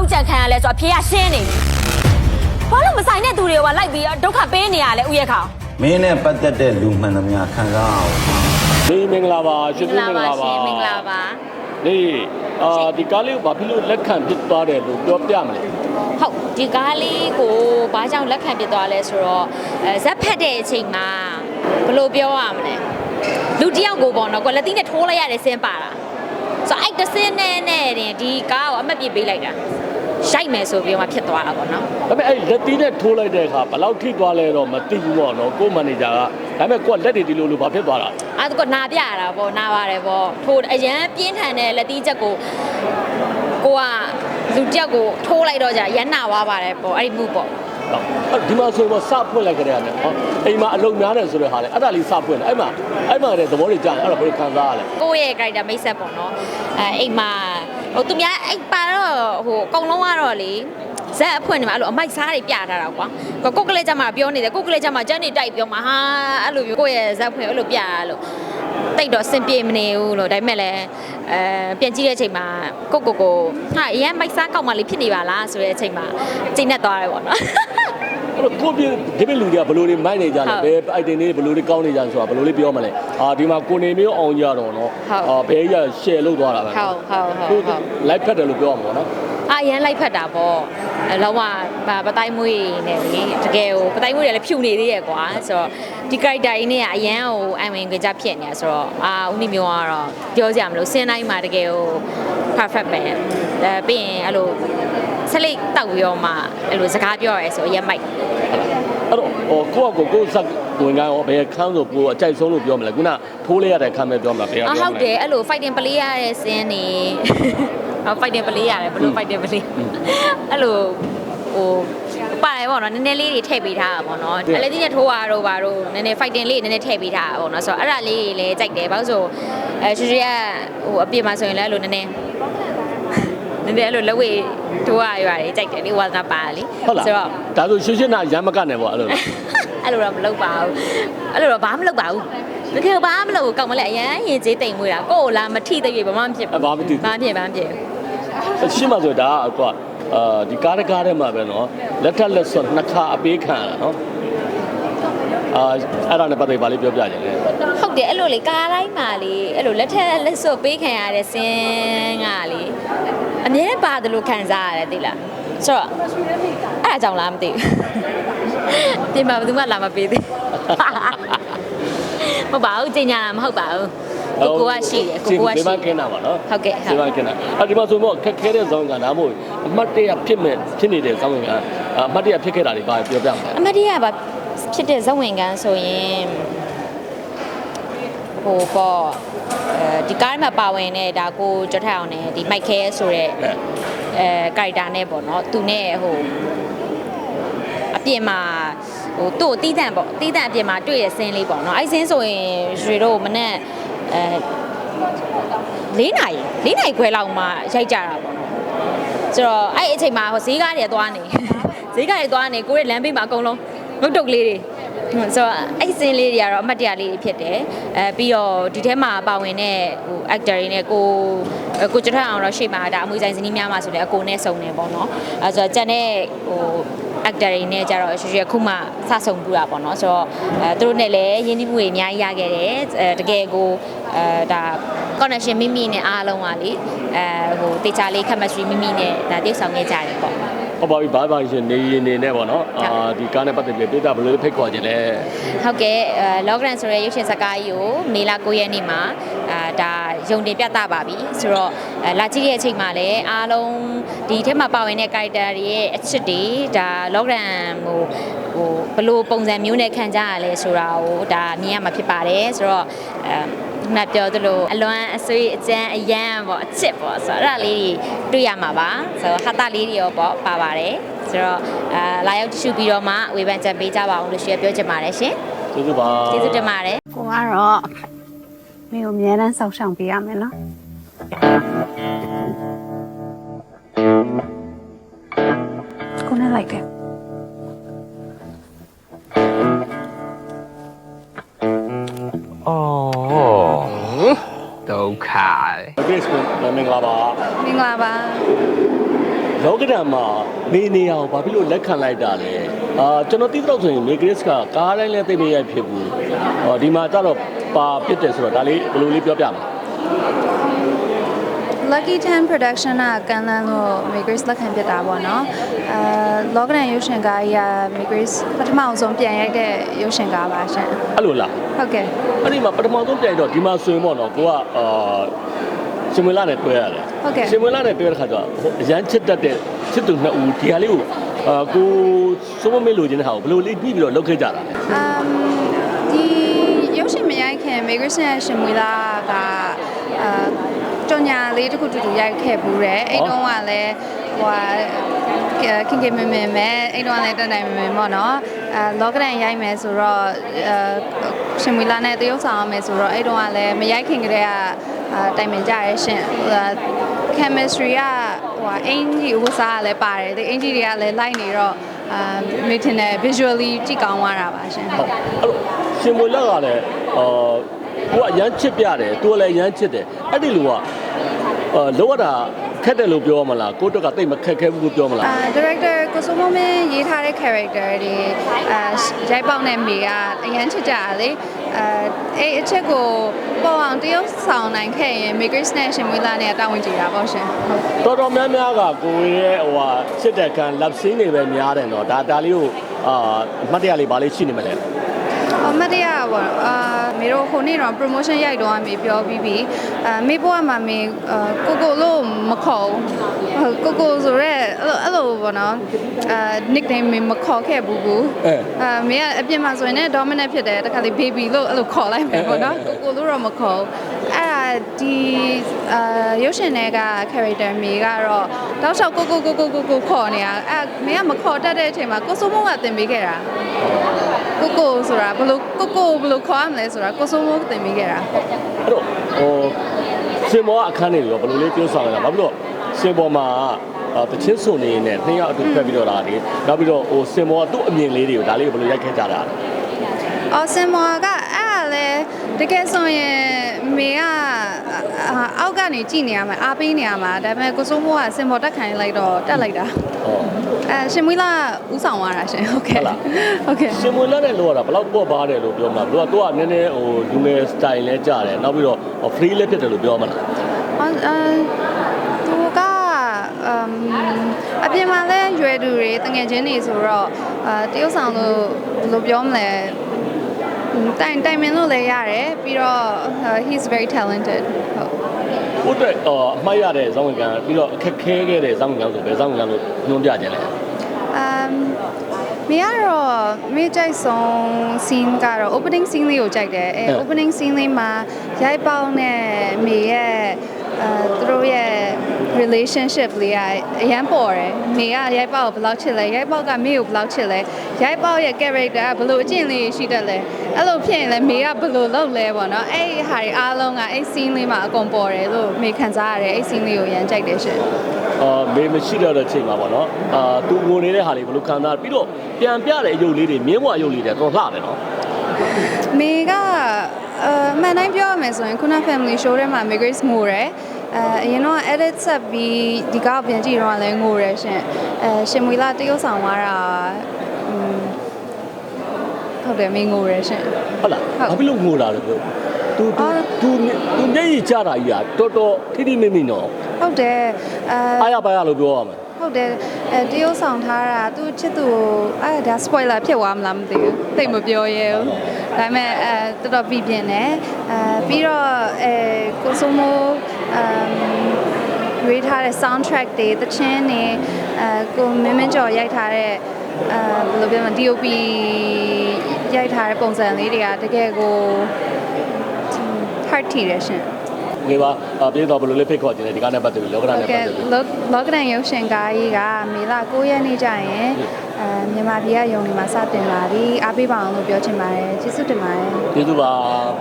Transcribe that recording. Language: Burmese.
လောက်ကြံခံရလဲဆိုတော့အဖေကရှင်းနေပြီဘာလို့မဆိုင်တဲ့သူတွေကလိုက်ပြီးတော့ဒုက္ခပေးနေရလဲဥယျာခေါင်မင်းနဲ့ပတ်သက်တဲ့လူမှန်သမျှခံစားအောင်ဒီမင်္ဂလာပါရှင်ပြမင်္ဂလာပါရှင်မင်္ဂလာပါဒီအာဒီကားလေးကိုဘာဖြစ်လို့လက်ခံဖြစ်သွားတယ်လို့ပြောပြမလဲဟုတ်ဒီကားလေးကိုဘာကြောင့်လက်ခံပြသွားလဲဆိုတော့အဲဇက်ဖက်တဲ့အချိန်မှာဘယ်လိုပြောရမလဲလူတစ်ယောက်ကိုပေါ့နော်ကွာလက်သီးနဲ့ထိုးလိုက်ရတဲ့စင်းပါတာဆိုတော့အဲ့တစ်စင်းနဲ့နဲ့တင်ဒီကားကိုအမှတ်ပြပေးလိုက်တာ ရိုက်မယ်ဆိုပြီးတော့မှဖြစ်သွားတာပေါ့နော်ဒါပေမဲ့အဲ့လက်သီးနဲ့ထိုးလိုက်တဲ့အခါဘယ်လောက်ထိသွားလဲတော့မသိဘူးပေါ့နော်ကိုမန်နေဂျာကဒါပေမဲ့ကိုကလက်တွေဒီလိုလိုဘာဖြစ်သွားတာအဲ့ဒါကနာပြရတာပေါ့နာပါတယ်ပေါ့ထိုးအရန်ပြင်းထန်တဲ့လက်သီးချက်ကိုကိုကလူတစ်ယောက်ကိုထိုးလိုက်တော့じゃရန်နာသွားပါတယ်ပေါ့အဲ့ဒီမှုပေါ့ဟုတ်အဲ့ဒီမှာဆိုတော့စဖွင့်လိုက်ကြတယ်ဟောအိမ်မှာအလုံများတယ်ဆိုတဲ့ဟာလေအဲ့ဒါလေးစဖွင့်တယ်အဲ့မှာအဲ့မှာတဲ့သဘောတွေကြားတယ်အဲ့ဒါဘယ်လိုခံစားရလဲကိုယ့်ရဲ့ character မိတ်ဆက်ပေါ့နော်အဲအိမ်မှာ ဟိုသူများအိမ်ပါတော့ဟိုအကုန်လုံးကတော့လေဇက်အဖွင့်နေမှာအဲ့လိုအမိုက်စားတွေပြထားတာကွာကိုကိုကလေးကြမှာပြောနေတယ်ကိုကလေးကြမှာကျန်းနေတိုက်ပြောမှာဟာအဲ့လိုမျိုးကိုယ့်ရဲ့ဇက်ဖွင့်အဲ့လိုပြရလို့တိတ်တော့စင်ပြေမနေဘူးလို့ဒါပေမဲ့လည်းအဲပြန်ကြည့်တဲ့အချိန်မှာကိုကိုကိုဟာအရင်မိုက်စားကောက်မှလေးဖြစ်နေပါလားဆိုတဲ့အချိန်မှာကျိတ်နဲ့သွားတယ်ပေါ့နော် အဲ့တော့ကိုပြဒီပြလူတွေကဘယ်လိုတွေမိုက်နေကြလဲဟုတ်ဘယ် item တွေဘယ်လိုတွေကောင်းနေကြလဲဆိုတာဘယ်လိုလေးပြောမလဲအာဒီမှာကိုနေမျိုးအောင်ကြတော့နော်ဟုတ်အာဘယ်ကြီးက share လုပ်သွားတာပဲဟုတ်ဟုတ်ဟုတ်ဟုတ် live ဖက်တယ်လို့ပြောရမှာပေါ့နော်အာရန်လိုက်ဖက်တာပေါ့အဲလောကဗာပတိုင်းမွေးနေလေတကယ်ကိုပတိုင်းမွေးတွေလည်းဖြူနေသေးရဲ့ကွာဆိုတော့ဒီ character ကြီးနဲ့ကအရန်ကိုအဝင်ကြဖြစ်နေတာဆိုတော့အာဦးနေမျိုးကတော့ပြောစရာမလိုစင်းတိုင်းမှာတကယ်ကို perfect ပဲအဲပြီးရင်အဲ့လို ဆက်လက်တောက်ပြီးတော့မှအဲ့လိုစကားပြောရဲဆိုအရင်မိုက်အဲ့တော့ဟိုကိုယ့်အကိုကိုယ်စက်ဝင်ကန်းရောဘယ်ခန်းဆိုကိုယ်အကြိုက်ဆုံးလို့ပြောမလဲခုနထိုးလိုက်ရတဲ့ခန်းပဲပြောမလားဘယ်ကအာပြောဟုတ်မတလဲယ်အဲ့လို fighting play ရတဲ့စင်းနေဟော fighting play ရတယ်ဘယ်လို fighting play အဲ့လိုဟိုပါတယ်ပေါ့နော်နည်းနည်းလေးတွေထည့်ပေးထားတာပေါ့နော်အဲ့လည်းဒီနဲ့ထိုးရတော့ပါတော့နည်းနည်း fighting လေးနည်းနည်းထည့်ပေးထားတာပေါ့နော်ဆိုတော့အဲ့ဒါလေးတွေလည်းကြိုက်တယ်ဘာလို့ဆိုအဲရွှေရွှေကဟိုအပြစ်မှာဆိုရင်လည်းအဲ့လိုနည်းနည်း နည်းနည်းအဲ့လိုလက်ဝဲထိုးရရတယ်ကြိုက်တယ်လေဝါသနာပါလေဟုတ်လားဆိုတော့ဒါဆိုရှင်းရှင်းနာရမ်းမကနေပေါ့အဲ့လိုလားအဲ့လိုတော့မလုပ်ပါဘူးအဲ့လိုတော့ဘာမှမလုပ်ပါဘူးတကယ်ဘာမှမလုပ်ဘူးကောက်မလဲအရန်ရင်ကျေးတိမ်မွေးတာကိုယ်ကိုလာမထိတဲ့ပြေဘာမှမဖြစ်အဲ့ဘာမှမသိဘူးဘာမှဖြစ်ဘာမှဖြစ်ရှင်းမှာဆိုဒါကအကွာအာဒီကားတကားထဲမှာပဲနော်လက်ထက်လက်စွပ်နှစ်ခါအပေးခံရတာနော်အာအဲ့ဒါနဲ့ပတ်သက်ပြီးဗာလေးပြောပြကြတယ်လေ ဟုတ်တယ်အဲ့လိုလေကားတိုင်းမှာလေအဲ့လိုလက်ထက်လက်စွပ်ပေးခံရတဲ့စင်းကလေအမြဲတမ်းပါတယ်လို့ခံစားရတယ်သိလားဆိုတော့အဲ့ဒါကြောင့်လားမသိဘူးဒီမှာဘယ်သူမှလာမပေးသေးမဟုတ်ပါဘူးကျင်ညာတာမဟုတ်ပါဘူးကိုကိုကရှိတယ်ကိုကိုကရှိဒီမှာကင်းတာပါနော်ဟုတ်ကဲ့ဟုတ်ဒီမှာကင်းတာအဲ့ဒီမှာဆိုတော့ခက်ခဲတဲ့ဇောင်းကဒါမှမဟုတ်အမှတ်တရဖြစ်မဲ့ဖြစ်နေတဲ့ဇောင်းကအမှတ်တရဖြစ်ခဲ့တာတွေဗာပြောပြမှာအမတ်တရပါဖြစ်တဲ့ဇဝင်ကန်ဆိုရင် ဟိုပေါ့အဲဒီကားထဲမှာပါဝင်တဲ့ဒါကိုကြွထအောင်နဲ့ဒီမိုက်ခဲဆိုတဲ့အဲကာရီတာနဲ့ပေါ့နော်သူနဲ့ဟိုအပြင်မှာဟိုသူ့ကိုတီးတန့်ပေါ့တီးတန့်အပြင်မှာတွေ့ရဆင်းလေးပေါ့နော်အဲ့ဆင်းဆိုရင်ရွှေတို့မနဲ့အဲ၄နိုင်၄နိုင်ခွဲလောက်မှရိုက်ကြတာပေါ့နော်ဆိုတော့အဲ့အချိန်မှာဟိုဈေးကားတွေသွားနေဈေးကားတွေသွားနေကိုယ့်ရဲ့လမ်းဘေးမှာအကုန်လုံးငုတ်တုတ်လေးတွေဟုတ် ဆိုတော့အဲ့စင်းလေးတွေကတော့အမှတ်တရလေးတွေဖြစ်တယ်အဲပြီးတော့ဒီထဲမှာပါဝင်တဲ့ဟို actor တွေနဲ့ကိုကိုကျွတ်ထအောင်တော့ရှေ့မှာဒါအမွေဆိုင်စနီးများမှာဆိုလည်းအကိုနဲ့စုံနေပေါ့နော်အဲဆိုတော့ကျန်တဲ့ဟို actor တွေနဲ့ကြတော့ရွှေရွှေခုမှစဆုံပူတာပေါ့နော်ဆိုတော့အဲသူတို့နဲ့လည်းရင်းနှီးမှုတွေအများကြီးရခဲ့တယ်အဲတကယ်ကိုအဲဒါ connection မိမိနဲ့အားလုံးကလေအဲဟိုတေချာလေး chemistry မိမိနဲ့ဒါတိတ်ဆောင်ခဲ့ကြတယ်ပေါ့ ဟုတ်ပါပြီဘာဘာရှင်နေရင်နေနဲ့ပေါ့နော်အာဒီကားနဲ့ပတ်သက်ပြီးပြည်တာဘယ်လိုဖိတ်ခေါ်ခြင်းလဲဟုတ်ကဲ့အဲလောဂရန်ဆိုတဲ့ရုပ်ရှင်ဇာတ်ကားကြီးကိုမေလ9ရက်နေ့မှာအာဒါယုံတင်ပြသပါပြီဆိုတော့အဲလာကြည့်တဲ့အချိန်မှာလည်းအားလုံးဒီထဲမှာပါဝင်တဲ့ character တွေရဲ့အချစ်တွေဒါလောဂရန်ဟိုဟိုဘယ်လိုပုံစံမျိုးနဲ့ခံကြရလဲဆိုတာကိုဒါမြင်ရမှာဖြစ်ပါတယ်ဆိုတော့အဲ ခုနပြောသလိုအလွမ်းအဆွေးအကျန်းအယမ်းပေါ့အချစ်ပေါ့ဆိုတော့အဲ့ဒါလေးတွေတွေ့ရမှာပါဆိုတော့ဟာတာလေးတွေရောပေါ့ပါပါတယ်ဆိုတော့အာလာရောက်ကြည့်ရှုပြီးတော့မှဝေဖန်ကြံပေးကြပါအောင်လို့ရှင်းပြောချင်ပါတယ်ရှင်ကျေးဇူးပါကျေးဇူးတင်ပါတယ်ကိုကတော့မင်းကိုအများတန်းစောက်ရှောင်ပေးရမယ်နော်ကိုနဲ့လိုက်တယ် ကဲ့လောကဒဏ်မှာမေနေအောင်ဘာဖြစ်လို့လက်ခံလိုက်တာလဲအာကျွန်တော်သိတော့ဆိုရင်မေဂရစ်ကကားတိုင်းလည်းသိမရဖြစ်ဘူးဟောဒီမှာကျတော့ပါဖြစ်တယ်ဆိုတော့ဒါလေးဘယ်လိုလေးပြောပြမလဲ Lucky 10 production ကကန်လန်းလို့ Migris လက်ခံပြတာပေါ့နော်အဲလောကဒန်ရုပ်ရှင်ကားကြီးက Migris ပထမအောင်ဆုံးပြန်ရိုက်တဲ့ရုပ်ရှင်ကားပါရှင်အဲ့လိုလားဟုတ်ကဲ့အဲ့ဒီမှာပထမဆုံးပြန်တော့ဒီမှာဆိုရင်ပေါ့နော်ကိုကအာ ရှင်မလာနဲ့တွေ့ရတယ်ဟုတ်ကဲ့ရှင်မလာနဲ့တွေ့တဲ့ခါကျတော့အရန်ချစ်တတ်တဲ့ချစ်သူနှစ်ဦးဒီဟာလေးကိုအာကိုစိုးမမေးလို့ခြင်းတဲ့ဟာကိုဘယ်လိုလေးပြီးပြီးတော့လုပ်ခဲ့ကြတာလဲအမ်ဒီရုပ်ရှင်မရိုက်ခင် Migris နဲ့ရှင်မွေလာကအာကြော်ညာလေးတစ်ခုတူတူရိုက်ခဲ့ဘူးတယ်အဲ့တုန်းကလည်းဟိုဟာခင်ခင်မင်မင်ပဲအဲ့တုန်းကလည်းတက်နိုင်မင်မင်ပေါ့နော်အဲလောကဒန်ရိုက်မယ်ဆိုတော့အဲရှင်မွေလာနဲ့တရုပ်ဆောင်ရမယ်ဆိုတော့အဲ့တုန်းကလည်းမရိုက်ခင်ကတည်းက အာတိုင်ပင်ကြရရှင်ဟိုဟာ chemistry ကဟိုဟာအင်ကြီးဥစားကလည်းပါတယ်ဒီအင်ကြီးတွေကလည်း light နေတော့အာမိထင်တယ် visually ကြည့်ကောင်းသွားတာပါရှင်ဟုတ်အဲ့လိုရှင်မွေလက်ကလည်းအာကိုကအရန်ချစ်ပြတယ်သူကလည်းရန်ချစ်တယ်အဲ့ဒီလိုကအာလောရတာခက်တယ်လို့ပြောမလားကိုတော့ကတိတ်မခက်ခဲဘူးလို့ပြောမလားအာ director ကိုစိုးမမင်းရေးထားတဲ့ character တွေအာရိုက်ပေါက်နဲ့မေကအရန်ချစ်ကြတာလေအဲအဲ့အချက်ကိုပေါ်အောင်တရုပ်ဆောင်နိုင်ခဲ့ရင် Makers နဲ့ရှင်မွေးလာနဲ့တာဝန်ကြည့်တာပေါ့ရှင်ဟုတ်တော်တော်များများကကိုရဲ့ဟိုဟာချစ်တဲ့ခံ love scene တွေပဲများတယ်နော်ဒါဒါလေးကိုအာအမှတ်တရလေးဘာလေးရှိနေမလဲအမတ်တရားပေါ့အာ မေတို့ခုနေ့တော့ promotion ရိုက်တော့အမေပြောပြီးပြီအာမေဘွားမှာမေအာကိုကိုလို့မခေါ်ဘူးဟုတ်ကိုကိုဆိုရက်အဲ့လိုအဲ့လိုပေါ့နော်အာ nickname မေမခေါ်ခဲ့ဘူးဘူးအဲအာမေကအပြင်မှာဆိုရင်လည်း dominant ဖြစ်တယ်တခါလေ baby လို့အဲ့လိုခေါ်လိုက်မယ်ပေါ့နော်ကိုကိုလို့တော့မခေါ်ဘူးအဲ့ဒါဒီအာရုပ်ရှင်တွေက character မေကတော့တောက်လျှောက်ကိုကိုကိုကိုကိုကိုခေါ်နေတာအဲ့မေကမခေါ်တတ်တဲ့အချိန်မှာကိုစိုးမုံကတင်ပေးခဲ့တာ ကိုကိုဆိုတာဘယ်လိုကိုကိုဘယ်လိုခေါ်ရမလဲဆိုတာကိုစိုးမိုးတင်ပေးခဲ့တာအဲ့တော့ဟိုရှင်ဘောကအခန်းနေရောဘယ်လိုလေးပြောဆောင်ရတာဘာဖြစ်လို့ရှင်ဘောမှာအာတချင်းစုံနေနဲ့နှစ်ယောက်အတူဖက်ပြီးတော့လာတယ်နောက်ပြီးတော့ဟိုရှင်ဘောကသူ့အမြင်လေးတွေကိုဒါလေးကိုဘယ်လိုရိုက်ခဲ့ကြတာလဲအော်စင်မော်ကအဲ့ဒါလဲတကယ်ဆိုရင်မေကအာအောက်ကနေကြည့်နေရမှာအားပေးနေရမှာဒါပေမဲ့ကိုစိုးမိုးကစင်မော်တက်ခိုင်းလိုက်တော့တက်လိုက်တာဟောအဲ ရှင်မွေးလာဥဆောင်သွားတာရှင်ဟုတ်ကဲ့ဟုတ်လားဟုတ်ကဲ့ရှင်မွေလက်နဲ့လောရတာဘယ်လောက်ပေါ့ပါတယ်လို့ပြောမှာဘယ်တော့သူကနည်းနည်းဟိုလူငယ် style လဲကြတယ်နောက်ပြီးတော့ free လည်းဖြစ်တယ်လို့ပြောမှာလားအော်အဲသူကအမ်အပြင်မှာလဲရွယ်သူတွေတငယ်ချင်းတွေဆိုတော့အာတရုတ်ဆောင်လို့ဘယ်လိုပြောမလဲတိုင်တိုင်မင်လို့လည်းရတယ်ပြီးတော့ uh, he's very talented ဟုတ်ဟုတ်တယ်အော်အမှတ်ရတဲ့ဇောင်းဝင်ကန်ပြီးတော့အခက်ခဲခဲ့တဲ့ဇောင်းဝင်ကန်ဆိုပဲဇောင်းဝင်ကန်လို့ညွှန်ပြကြတယ် um မရတော့မေကြိုက်ဆုံး scene ကတော့ opening scene လေးကိုကြိုက်တယ်အဲ opening scene လေးမှာရိုက်ပေါင်းနဲ့မေရဲ့ အဲသူတို့ရဲ့ relationship လေးကအရန်ပေါ်တယ်မေကရိုက်ပေါက်ကိုဘယ်လောက်ချစ်လဲရိုက်ပေါက်ကမေကိုဘယ်လောက်ချစ်လဲရိုက်ပေါက်ရဲ့ character ကဘယ်လိုအကျင့်လေးရှိတတ်လဲအဲ့လိုဖြစ်ရင်လည်းမေကဘယ်လိုလုပ်လဲပေါ့နော်အဲ့ဒီဟာတွေအားလုံးကအဲ့ scene လေးမှာအကုန်ပေါ်တယ်လို့မေခံစားရတယ်အဲ့ scene လေးကိုရန်ကြိုက်တယ်ရှင်အာမေမရှိတော့တဲ့ချိန်မှာပေါ့နော်အာသူငိုနေတဲ့ဟာလေးဘယ်လိုခံစားပြီးတော့ပြန်ပြတဲ့အယုတ်လေးတွေမြင်းဘွားအယုတ်လေးတွေတော်လှတယ်နော်မေကအမှန်တိုင်းပြောရမယ်ဆိုရင်ခုန family show ထဲမှာ Migrace ငိုတယ် အဲအရင်တော့ edit ဆက်ပြီးဒီကောက်ပြန်ကြည့်တော့လည်းငိုရရှင်အဲရှင်မွေလာတရုတ်ဆောင်သွားတာဟုတ်တယ်မင်းငိုရရှင်ဟုတ်လားဘာဖြစ်လို့ငိုလာလဲပြောသူသူသူသူမျက်ရည်ကျတာကြီးอ่ะတော်တော်ထိထိမိမိနော်ဟုတ်တယ်အဲအားရပါရလို့ပြောရမှာ ဟုတ်တယ်အဲတရုတ်ဆောင်ထားတာသူချစ်သူကိုအဲဒါ spoiler ဖြစ်သွားမလားမသိဘူးသိပ်မပြောရဲဘူးဒါပေမဲ့အဲတော်တော်ပြပြင်းတယ်အဲပြီးတော့အဲကိုစိုးမိုးအမ်ရွေးထားတဲ့ soundtrack တွေသချင်းတွေအဲကိုမင်းမင်းကျော်ရိုက်ထားတဲ့အဲဘယ်လိုပြောမလဲ DOP ရိုက်ထားတဲ့ပုံစံလေးတွေကတကယ်ကို heart ထိတယ်ရှင် ငေပါအာပြေတော့ဘယ်လိုလဲဖိတ်ခေါ်ခြင်းလဲဒီကနေ့ပတ်သက်ပြီးလောကဓာတ်ဟုနဲ့တ်ပတ်ကဲ့သက်ပြီးလောလောကဒန်ရုပ်ရှင်ကားကြီးကမေလ9ရက်နေ့ကျရင်အဲမြန်မာပြည်ကယုံဒီမှာစတင်လာပြီအားပေးပါအောင်လို့ပြောချင်ပါတယ်ကျေးဇူးတင်ပါတယ်ကျေးဇူးပါ